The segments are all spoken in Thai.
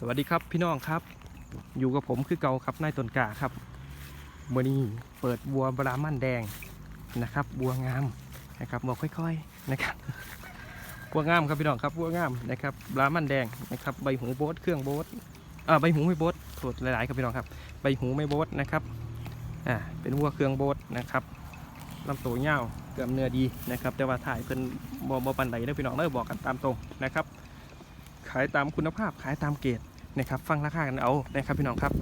สวัสดีครับพี่น้องครับ อยู่กับผมคือเก่าครับนายตนกาครับวันนี้เปิดบัวบรามันแดงนะครับ บัวงามนะครับบอกค่อยๆนะครับบัวงามครับพี่น้องครับบัวงามนะครับบรามันแดงนะครับใบหูโบสเครื่องโบสอ่าใบหูไม่โบสโทษหลายๆครับพี่น้องครับใบหูไม่โบสนะครับอ่าเป็นวัวเครื่องโบสนะครับลำตัวยาวเกือบเนื้อดีนะครับ แต่ว่าถ่ายเป็นบอบปันใดเด้อพี่น้องเด้อบอกกันตามตรงนะครับขายตามคุณภาพขายตามเกรด นะครับฟังราคากันเอานะครับพี่น้องครับ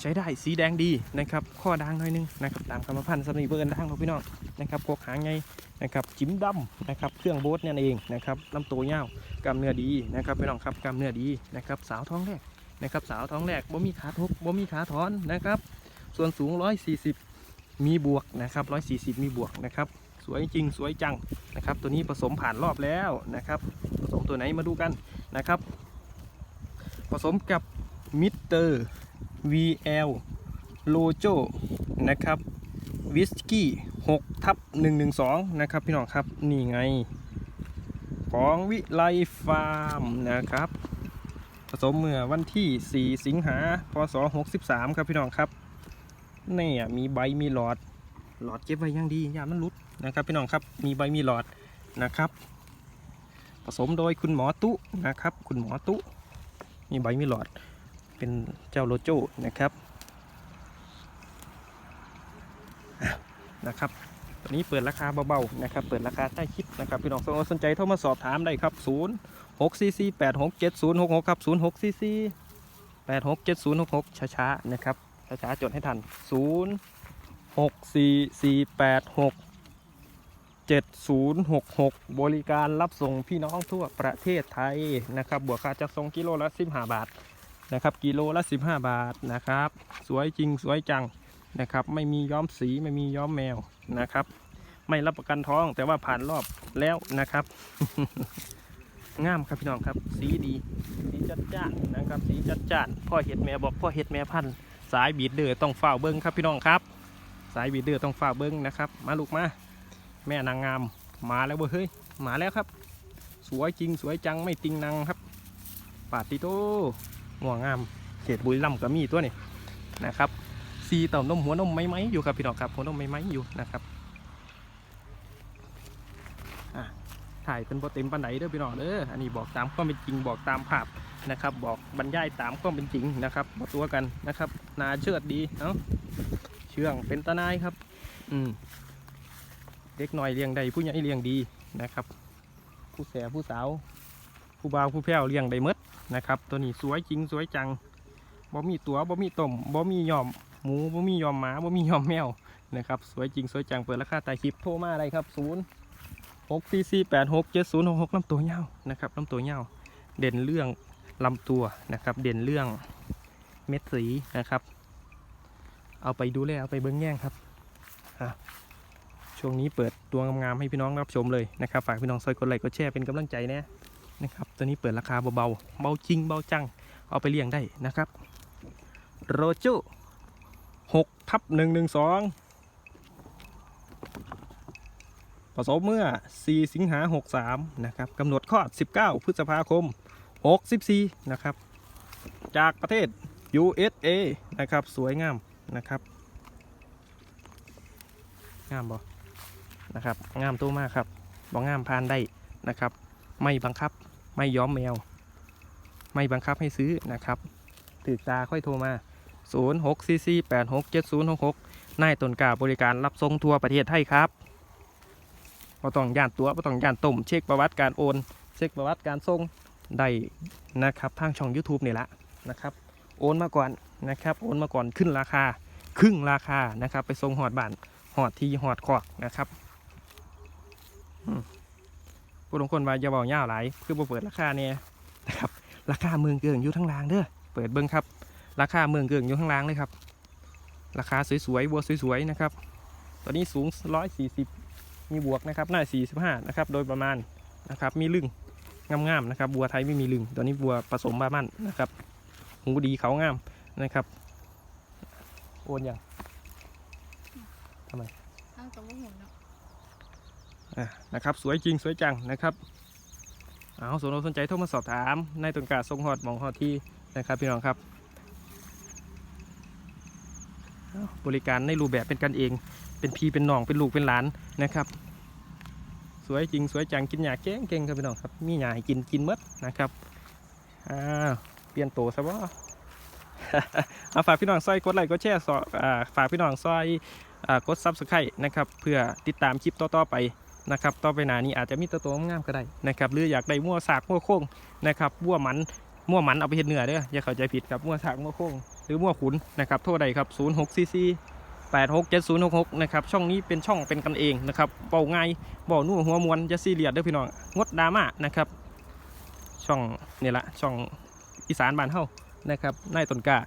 ใช้ได้สีแดงดีนะครับข้อด่างหน่อยนึงนะครับตามคำพันธ์สำนีเบอร์ด่างของพี่น้องนะครับกกหางไงนะครับจิ้มดำนะครับเครื่องโบ๊ทเนี่ยเองนะครับลำตัวยาวกล้ามเนื้อดีนะครับพี่น้องครับกล้ามเนื้อดีนะครับสาวท้องแรกนะครับสาวท้องแรกบ่มีขาทุบบ่มีขาถอนนะครับ ส่วนสูง 140 มีบวกนะครับ 140 มีบวกนะครับสวยจริงสวยจังนะครับตัวนี้ผสมผ่านรอบแล้วนะครับผสมตัวไหนมาดูกันนะครับ ผสมกับมิสเตอร์ VL โลโจนะครับวิสกี้6ทับ112 นะครับพี่น้องครับนี่ไง ของวิไลฟาร์มนะครับ ผสมเมื่อวันที่ 4 สิงหาพศ63 ครับพี่น้องครับนี่อะมีใบมีหลอด หลอดเก็บไว้ยังดีอย่ามันหลุดนะครับพี่น้องครับมีใบมีหลอดนะครับ ผสมโดยคุณหมอตุนะครับ คุณหมอตุ มีใบมีหลอด เป็นเจ้าโลโจนะครับนะครับตอนนี้เปิดราคาเบาๆนะครับ เปิดราคาใต้คลิปนะครับพี่น้องสนใจโทรมาสอบถามได้ครับ 0 6 4 4 8 6 7 0 6 6ครับ0 6 4 4 8 6 7 0 6 6 ช้าๆนะครับช้าๆจดให้ทัน 0 6 4 4 8 6 7066 บริการรับส่งพี่น้องทั่วประเทศไทยนะครับบวกค่าจัดส่งกิโลละ 15 บาทนะครับกิโลละ 15 บาทนะครับ สวยจริงสวยจังนะครับ ไม่มีย้อมสีไม่มีย้อมแมวนะครับ ไม่รับประกันท้องแต่ว่าผ่านรอบแล้วนะครับงามครับพี่น้องครับ สีดี สีจัดจ้านนะครับ สีจัดจ้านพ่อเห็ดแม่บอกพ่อเห็ดแม่พันธ์สายบีดเดอร์ต้องเฝ้าเบิ้งครับพี่น้องครับ สายบีดเดอร์ต้องเฝ้าเบิ้งนะครับ มาลูกมา แม่นางงามมาแล้วเว้ยเฮ้ยมาแล้วครับ สวยจริงสวยจังไม่ติงนางครับปาติโตหัวงามเขตบุรีรัมย์ก็มีตัวนี่นะครับซีเต่านมหัวนมไม้ไม้อยู่ครับพี่น้องครับหัวนมไม้ไม้อยู่นะครับอะถ่ายเป็นโปรเต็มปันไหนเด้อพี่น้องเด้ออันนี้บอกตามความเป็นจริงบอกตามภาพนะครับ บอกบรรยายตามความเป็นจริงนะครับบอกตัวกันนะครับนาเชิดดีเนาะเชื่องเป็นตานายครับ อืม เด็กหน่อยเลี้ยงได้ผู้ใหญ่เลี้ยงดีนะครับ ผู้แสผู้สาว ผู้บ่าวผู้แพ้วเลี้ยงได้มดนะครับ ตัวนี้สวยจริงสวยจังบ่มีตัวบ่มีต้มบ่มียอมหมูบ่มียอมหมาบ่มียอมแมวนะครับสวยจริงสวยจังเปิดราคาใต้คลิปโทรมาอะไรครับศูนย์หกสี่สี่แปดหกเจ็ดศูนย์หกหกลำตัวยานะครับลำตัวยาเด่นเรื่องลำตัวนะครับ เด่นเรื่องเม็ดสีนะครับ เอาไปดูแลเอาไปเบิ้งแย่งครับ ช่วงนี้เปิดตัวงามๆให้พี่น้องรับชมเลยนะครับฝากพี่น้องซอยกดไลค์กดแชร์เป็นกำลังใจนะนะครับตัวนี้เปิดราคาเบาๆเบาจริงเบาจังเอาไปเลี้ยงได้นะครับโรจูหกทับหนึ่งหนึ่งสองผสมเมื่อ 4 สิงหา 63 นะครับกำหนดคลอด 19 พฤษภาคม 64 นะครับ จากประเทศ USA นะครับ สวยงามนะครับ งามบ่ นะครับงามตัวมากครับบ่งามพานได้นะครับ ไม่บังคับไม่ย้อมแมว ไม่บังคับให้ซื้อนะครับถือตาค่อยโทรมา 0 6 4 4 8 6 7 0 6 6นายตนกาบริการรับส่งทั่วประเทศไทยครับบ่ต้องย่านตัวบ่ต้องย่านต้มเช็คประวัติการโอน เช็คประวัติการส่งได้นะครับทางช่อง YouTube นี่แหละนะครับ โอนมาก่อนนะครับ โอนมาก่อนขึ้นราคา ครึ่งราคานะครับ ไปส่งหอดบ้านหอดทีหอดคอกนะครับ ผู้ลงคนว่าอย่าเบาเงาหลายคือบ่เปิดราคาเนี่ยนะครับราคาเมืองเกิงอยู่ทั้งล่างเด้อเปิดเบิ้งครับ ราคาเมืองเกิงอยู่ข้างล่างเลยครับ ราคาสวยๆบัวสวยๆนะครับตอนนี้สูง 140 มีบวกนะครับหน้า 45 นะครับ โดยประมาณนะครับ มีลึงงามๆนะครับ บัวไทยไม่มีลึงตัวนี้บัวผสมบามันนะครับ หูดีเขางามนะครับ โอนอยังทั้งตัวหุ่นเนาะ นะครับ สวยจริงสวยจังนะครับเอาสนอกสนใจโทรมาสอบถามในต้นกาทรงหอดมองหอดที่นะครับพี่น้องครับ บริการในรูปแบบเป็นกันเอง เป็นพี่เป็นน้องเป็นลูกเป็นหลานนะครับ สวยจริงสวยจังกินหยาเก่งเก่งครับพี่น้องครับมีหยาให้กินกินมดนะครับอ้าวเปลี่ยนโตซะว่เอาฝากพี่น้องซอยกดไลค์กดแชร์ฝากพี่น้องซอยอ่กดซับสไครต์นะครับ เพื่อติดตามคลิปต่อๆไป นะครับต่อไปหนานี้อาจจะมีตัวโตงามก็ได้นะครับหรืออยากได้มั่วสากมั่วโค้งนะครับมั่วมันมั่วมันเอาไปเห็ดเนื้อเด้ออย่าเข้าใจผิดครับมั่วสากมั่วโค้งหรือมั่วขุนนะครับโทษใดครับ0 6 c c 8 6 7 0 6 6นะครับช่องนี้เป็นช่องเป็นกันเองนะครับเบาง่ายเบานู่หัวมวนจะซีเรียสเด้อพี่น้องงดดราม่านะครับช่องนี่ละช่องอีสานบ้านเฮานะครับนายตนกล้า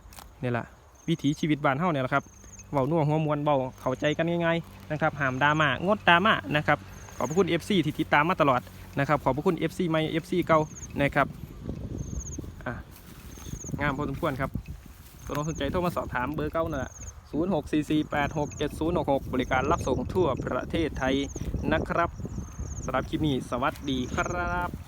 นี่แหละวิถีชีวิตบ้านเฮาเนี่ยแหละครับเบาหนัวหัวมวนเบาเข้าใจกันง่ายๆนะครับหามดราม่างดดราม่านะครับ ขอบพระคุณ FC ที่ติดตามมาตลอดนะครับ ขอบพระคุณ FC ใหม่ FC เก่านะครับงามพอสมควรครับตัวน้องสนใจโทรมาสอบถามเบอร์เก้านั่นแหละ0 6 4 4 8 6 7 0 6 6 บริการรับส่งทั่วประเทศไทยนะครับสำหรับคลิปนี้สวัสดีครับ